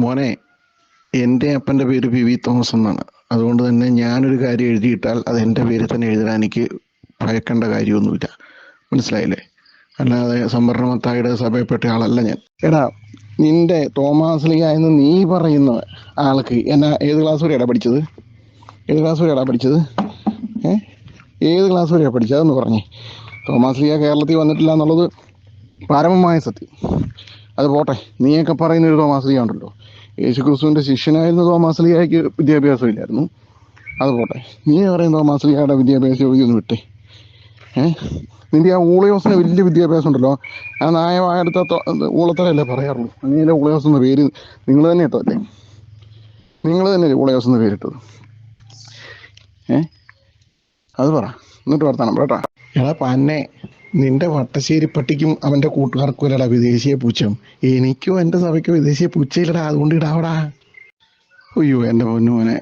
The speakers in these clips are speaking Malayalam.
മോനെ എന്റെ അപ്പന്റെ പേര് പി വി തോമസ് എന്നാണ്. അതുകൊണ്ട് തന്നെ ഞാനൊരു കാര്യം എഴുതിയിട്ടാൽ അത് എന്റെ പേരിൽ തന്നെ എഴുതാൻ എനിക്ക് ഭയക്കേണ്ട കാര്യമൊന്നുമില്ല. മനസ്സിലായില്ലേ? അല്ലാതെ സംവരണമത്തായുടെ സഭയിൽപ്പെട്ട ആളല്ല ഞാൻ. എടാ നിന്റെ തോമാസ് ലിയ എന്ന് നീ പറയുന്ന ആൾക്ക് എന്നാ ഏത് ക്ലാസ് വരെയാടാ പഠിച്ചത്? ഏത് ക്ലാസ് വരെയാടാ പഠിച്ചത്? ഏത് ക്ലാസ് വരെയാണ് പഠിച്ചതെന്ന് പറഞ്ഞേ. തോമാസ് ലിയ കേരളത്തിൽ വന്നിട്ടില്ല എന്നുള്ളത് പരമമായ സത്യം. അത് പോട്ടെ. നീയൊക്കെ പറയുന്ന ഒരു തോമാസ്ലിയ ഉണ്ടല്ലോ യേശു ക്രിസ്തുവിന്റെ ശിഷ്യനായിരുന്ന തോമാസ്ലിയായിക്ക് വിദ്യാഭ്യാസം ഇല്ലായിരുന്നു അത് പോട്ടെ. നീ പറയുന്ന തോമാസ്ലിയുടെ വിദ്യാഭ്യാസം വിദ്യാഭ്യാസ യോഗ്യ ഒന്ന് വിട്ടേ. ഏഹ് നിന്റെ ആ ഊളയോസിന് വലിയ വിദ്യാഭ്യാസം ഉണ്ടല്ലോ ആ നായവായടുത്ത ഊളത്തലല്ലേ പറയാറുള്ളൂ. അങ്ങനെ ഊളയോസ് എന്ന പേര് നിങ്ങൾ തന്നെ ഇട്ടതല്ലേ നിങ്ങൾ തന്നെ ഊളയോസ് എന്ന പേരിട്ടത്. ഏഹ് അത് പറ. എന്നിട്ട് വർത്താനം കേട്ടാ. എടാ പന്നെ നിന്റെ വട്ടശ്ശേരി പട്ടിക്കും അവന്റെ കൂട്ടുകാർക്കും ഇല്ലടാ വിദേശീയ പൂച്ചം എനിക്കും എന്റെ സഭയ്ക്കും വിദേശീയ പൂച്ചയില്ലടാ അതുകൊണ്ട് ഇടാവടാ അയ്യോ എന്റെ പൊന്നുമോനെ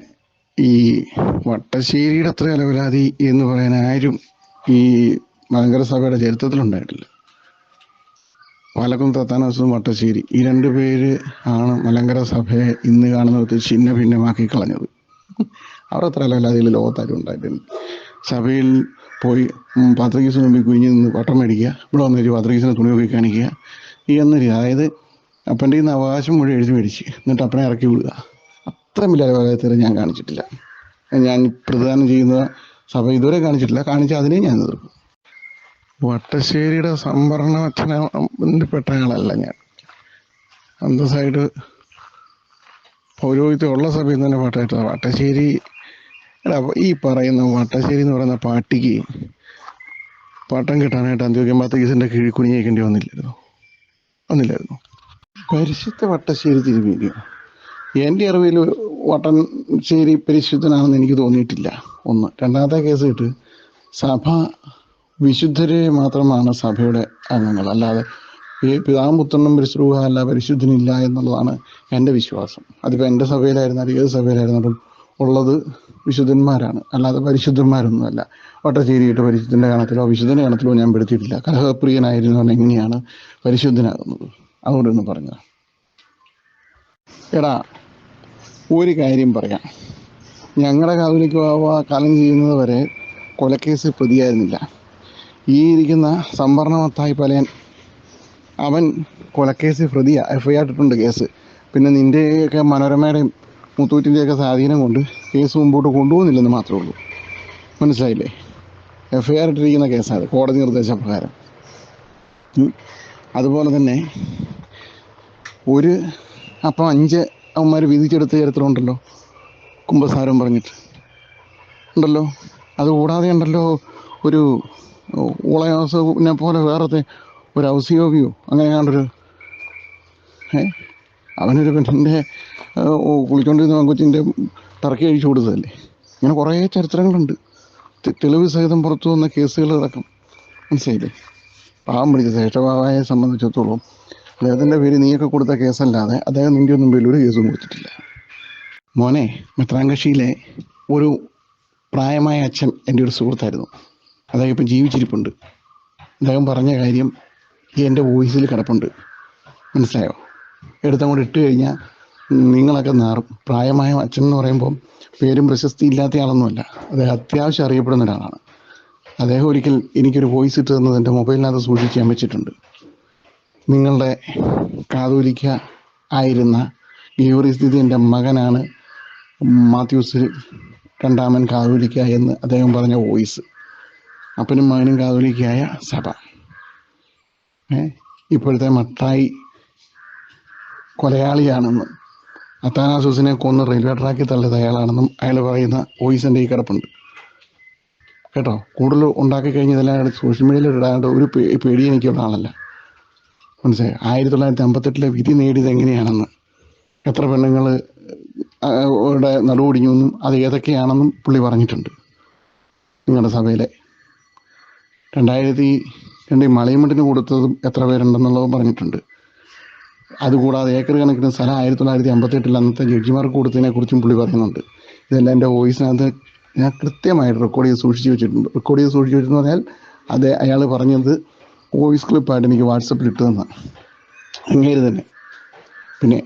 ഈ വട്ടശ്ശേരിയുടെ അത്ര അലവരാതി എന്ന് പറയാൻ ആരും ഈ മലങ്കര സഭയുടെ ചരിത്രത്തിലുണ്ടായിട്ടില്ല പാലക്കും തത്താനസും വട്ടശ്ശേരി ഈ രണ്ടു പേര് ആണ് മലങ്കര സഭയെ ഇന്ന് കാണുന്ന വിധത്തിൽ ചിഹ്ന ഭിന്നമാക്കി കളഞ്ഞത് അവർ അത്ര ലോകത്താരും ഉണ്ടായിട്ടുണ്ട് സഭയിൽ പോയി പാത്രകീസിന് മുമ്പിൽ കുഞ്ഞു നിന്ന് വട്ടം മേടിക്കുക. ഇവിടെ വന്നിട്ട് പാത്രകീസിനെ തുണി നോക്കി കാണിക്കുക. ഈ എന്ന രീതി അതായത് അപ്പന്റെ ഇന്ന് അവകാശം മുഴുവൻ എഴുതി മേടിച്ച്. എന്നിട്ട് അപ്പനെ ഇറക്കി വിടുക. അത്രയും വലിയ അലവലാതിത്തരം ഞാൻ കാണിച്ചിട്ടില്ല. ഞാൻ പ്രധാനം ചെയ്യുന്ന സഭ ഇതുവരെ കാണിച്ചിട്ടില്ല. കാണിച്ച അതിനെ ഞാൻ എതിർക്കും. വട്ടശ്ശേരിയുടെ സംവരണ അച്ഛനെ ബന്ധപ്പെട്ട ആളല്ല ഞാൻ. അന്തസ്സായിട്ട് പൗരോഹിത്യം ഉള്ള സഭയിൽ നിന്ന് തന്നെ പാട്ടായിട്ടാണ്. വട്ടശ്ശേരി എടാ ഈ പറയുന്ന വട്ടശ്ശേരി എന്ന് പറയുന്ന പാട്ടിക്ക് പട്ടം കിട്ടാനായിട്ട് അന്ത്യോക്യം പാത്തീസിന്റെ കീഴിൽ കുനിയേക്കേണ്ടി വന്നില്ലായിരുന്നു. വന്നില്ലായിരുന്നു. പരിശുദ്ധ വട്ടശ്ശേരി തിരുമേനിയോ? എന്റെ അറിവിൽ വട്ടശ്ശേരി പരിശുദ്ധനാണെന്ന് എനിക്ക് തോന്നിയിട്ടില്ല. ഒന്ന്. രണ്ടാമത്തെ കേസ് കിട്ട് സഭ വിശുദ്ധരെ മാത്രമാണ് സഭയുടെ അംഗങ്ങൾ. അല്ലാതെ ഈ പുത്രനും പരിശ്രൂഹ അല്ല പരിശുദ്ധനില്ല എന്നുള്ളതാണ് എന്റെ വിശ്വാസം. അതിപ്പോൾ എന്റെ സഭയിലായിരുന്നാലും ഏത് സഭയിലായിരുന്നാലും ഉള്ളത് വിശുദ്ധന്മാരാണ്. അല്ലാതെ പരിശുദ്ധന്മാരൊന്നുമല്ല. വട്ടശ്ശേരിയിട്ട് പരിശുദ്ധന്റെ ഗണത്തിലോ വിശുദ്ധന്റെ ഗണത്തിലോ ഞാൻ പെടുത്തിയിട്ടില്ല. കലഹപ്രിയനായിരുന്നവൻ എങ്ങനെയാണ് പരിശുദ്ധനാകുന്നത്? അതുകൊണ്ടൊന്ന് പറഞ്ഞത്. എടാ ഒരു കാര്യം പറയാം. ഞങ്ങളുടെ കാതലിക്ക് കാലം ചെയ്യുന്നത് വരെ കൊലക്കേസ് പ്രതിയായിരുന്നില്ല. ഈ ഇരിക്കുന്ന സംവരണ മത്തായി പലയൻ അവൻ കൊലക്കേസ് പ്രതിയാ. എഫ് ഐ ആർ ഇട്ടിട്ടുണ്ട് കേസ്. പിന്നെ നിന്റെയൊക്കെ മനോരമയുടെയും മുത്തൂറ്റിന്റെയൊക്കെ സ്വാധീനം കൊണ്ട് കേസ് മുമ്പോട്ട് കൊണ്ടുപോകുന്നില്ലെന്ന് മാത്രമേ ഉള്ളൂ. മനസ്സിലായില്ലേ? എഫ് ഐ ആർ ഇട്ടിരിക്കുന്ന കേസാണ് കോടതി നിർദ്ദേശപ്രകാരം. അതുപോലെ തന്നെ ഒരു അപ്പം അഞ്ച് അവന്മാർ വിധിച്ചെടുത്ത ചരിത്രമുണ്ടല്ലോ കുംഭസാരം പറഞ്ഞിട്ട്. ഉണ്ടല്ലോ? അതുകൂടാതെ ഉണ്ടല്ലോ ഒരു ഊളയോസനെ പോലെ വേറത്തെ ഒരു ഔസിയോഗിയോ അങ്ങനെ കണ്ടൊരു ഏ? അവനൊരു പെണ്ണിന്റെ കുളിച്ചോണ്ടിരുന്ന പെങ്കൊച്ചിന്റെ തറക്കി അഴിച്ചു കൊടുത്തതല്ലേ? ഇങ്ങനെ കുറേ ചരിത്രങ്ങളുണ്ട്. തെളിവ് സഹിതം പുറത്തു വന്ന കേസുകൾ അടക്കം. മനസ്സിലായില്ലേ? പാവം പിടിച്ച ശേഷഭാവയെ സംബന്ധിച്ചിടത്തോളം അദ്ദേഹത്തിന്റെ പേര് നീയൊക്കെ കൊടുത്ത കേസല്ലാതെ അദ്ദേഹം നിന്റെ ഒന്നും പേരിൽ ഒരു കേസും കൊടുത്തിട്ടില്ല. മോനെ മെത്രാങ്കശിയിലെ ഒരു പ്രായമായ അച്ഛൻ എന്റെ ഒരു സുഹൃത്തായിരുന്നു. അദ്ദേഹം ഇപ്പം ജീവിച്ചിരിപ്പുണ്ട്. അദ്ദേഹം പറഞ്ഞ കാര്യം ഈ എന്റെ വോയിസിൽ കിടപ്പുണ്ട്. മനസ്സിലായോ? എടുത്തങ്ങോട്ട് ഇട്ട് കഴിഞ്ഞാൽ നിങ്ങളൊക്കെ നാറും. പ്രായമായ അച്ഛൻ എന്ന് പറയുമ്പോൾ പേരും പ്രശസ്തി ഇല്ലാത്തയാളൊന്നുമല്ല അദ്ദേഹം അത്യാവശ്യം അറിയപ്പെടുന്ന ഒരാളാണ്. അദ്ദേഹം ഒരിക്കൽ എനിക്കൊരു വോയിസ് ഇട്ട് തന്നത് എന്റെ മൊബൈലിനകത്ത് സൂക്ഷിക്കാൻ വെച്ചിട്ടുണ്ട്. നിങ്ങളുടെ കാതോലിക്ക ആയിരുന്ന ഗീവറിസ്ഥിതിന്റെ മകനാണ് മാത്യൂസ് രണ്ടാമൻ കാതോലിക്ക എന്ന് അദ്ദേഹം പറഞ്ഞ വോയിസ് അപ്പനും മകനും കാതോലിക്കയായ സഭ. ഇപ്പോഴത്തെ മട്ടായി കൊലയാളിയാണെന്ന് അത്താനാസൂസിനെ കൊന്ന് റെയിൽവേ ട്രാക്കിൽ തള്ളിയത് അയാളാണെന്നും അയാൾ പറയുന്ന വോയിസ് എന്റെ ഈ കിടപ്പുണ്ട്. കേട്ടോ? കൂടുതൽ ഉണ്ടാക്കി കഴിഞ്ഞതെല്ലാം എടുത്ത് സോഷ്യൽ മീഡിയയിൽ ഇടാണ്ട് ഒരു പേടി എനിക്കുള്ള ആളല്ല. മനസ്സിലായി? ആയിരത്തി തൊള്ളായിരത്തി അമ്പത്തെട്ടിലെ വിധി നേടിയത് എങ്ങനെയാണെന്ന്. എത്ര പെണ്ണുങ്ങൾ ടെ നടുവൊടിഞ്ഞു എന്നും അത് ഏതൊക്കെയാണെന്നും പുള്ളി പറഞ്ഞിട്ടുണ്ട്. നിങ്ങളുടെ സഭയിലെ. രണ്ടായിരത്തി രണ്ട് മലയമ്മട്ടിന് കൊടുത്തതും എത്ര പേരുണ്ടെന്നുള്ളതും പറഞ്ഞിട്ടുണ്ട്. അതുകൂടാതെ ഏക്കർ കണക്കിന് സ്ഥലം ആയിരത്തി തൊള്ളായിരത്തി അമ്പത്തെട്ടിൽ അന്നത്തെ ജഡ്ജിമാർക്ക് കൊടുത്തതിനെ കുറിച്ചും പുള്ളി പറയുന്നുണ്ട്. ഇതെല്ലാം എന്റെ വോയിസിനകത്ത് ഞാൻ കൃത്യമായിട്ട് റെക്കോർഡ് ചെയ്ത് സൂക്ഷിച്ച് വെച്ചിട്ടുണ്ട്. റെക്കോർഡ് ചെയ്ത് സൂക്ഷിച്ച് വെച്ചെന്ന് പറഞ്ഞാൽ അത് അയാൾ പറഞ്ഞത് വോയിസ് ക്ലിപ്പായിട്ട് എനിക്ക് വാട്സപ്പിൽ ഇട്ടു തന്ന അങ്ങേര് തന്നെ. പിന്നെ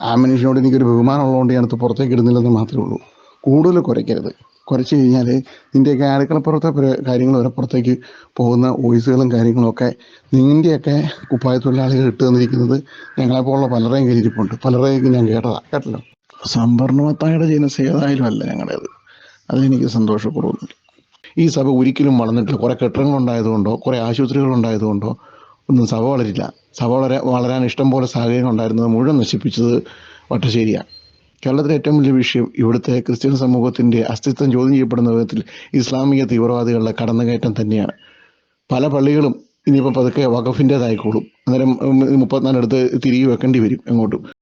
ആ മനുഷ്യനോട് എനിക്കൊരു ബഹുമാനം ഉള്ളതുകൊണ്ട് ഞാനത് പുറത്തേക്ക് ഇടുന്നില്ലെന്ന് മാത്രമേ ഉള്ളൂ. കൂടുതൽ കുരയ്ക്കരുത് കുരച്ച് കഴിഞ്ഞാൽ നിന്റെയൊക്കെ അടുക്കളപ്പുറത്തെ പര- കാര്യങ്ങൾ വരെ പുറത്തേക്ക് പോകുന്ന വോയിസുകളും കാര്യങ്ങളൊക്കെ നിന്റെയൊക്കെ കുപ്പായ തൊഴിലാളികൾ ഇട്ട് തന്നിരിക്കുന്നത് ഞങ്ങളെപ്പോലുള്ള പലരെയും കയറിപ്പുണ്ട് പലരെയും ഞാൻ കേട്ടതാ. കേട്ടല്ലോ? സംഭരണമത്തായുടെ ജനസ് ഏതായാലും അല്ല ഞങ്ങളുടേത് അതെനിക്ക് സന്തോഷപ്പെടുന്നുണ്ട് ഈ സഭ ഒരിക്കലും വളർന്നിട്ടില്ല. കുറേ കെട്ടിടങ്ങൾ ഉണ്ടായതുകൊണ്ടോ കുറേ ആശുപത്രികൾ ഉണ്ടായതുകൊണ്ടോ ഒന്നും സഭ വളരില്ല. സഭ വളരാൻ വളരാൻ ഇഷ്ടം പോലെ സാഹചര്യങ്ങൾ ഉണ്ടായിരുന്നത് മുഴുവൻ നശിപ്പിച്ചത് വട്ടശ്ശേരിയാണ്. കേരളത്തിലെ ഏറ്റവും വലിയ വിഷയം ഇവിടുത്തെ ക്രിസ്ത്യൻ സമൂഹത്തിന്റെ അസ്തിത്വം ചോദ്യം ചെയ്യപ്പെടുന്ന വിധത്തിൽ ഇസ്ലാമിക തീവ്രവാദികളുടെ കടന്നുകയറ്റം തന്നെയാണ്. പല പള്ളികളും ഇനിയിപ്പോൾ പതുക്കെ വഖഫിന്റേതായിക്കോളും അന്നേരം മുപ്പത്തിനാലെടുത്ത് തിരികെ വെക്കേണ്ടി വരും എങ്ങോട്ടും.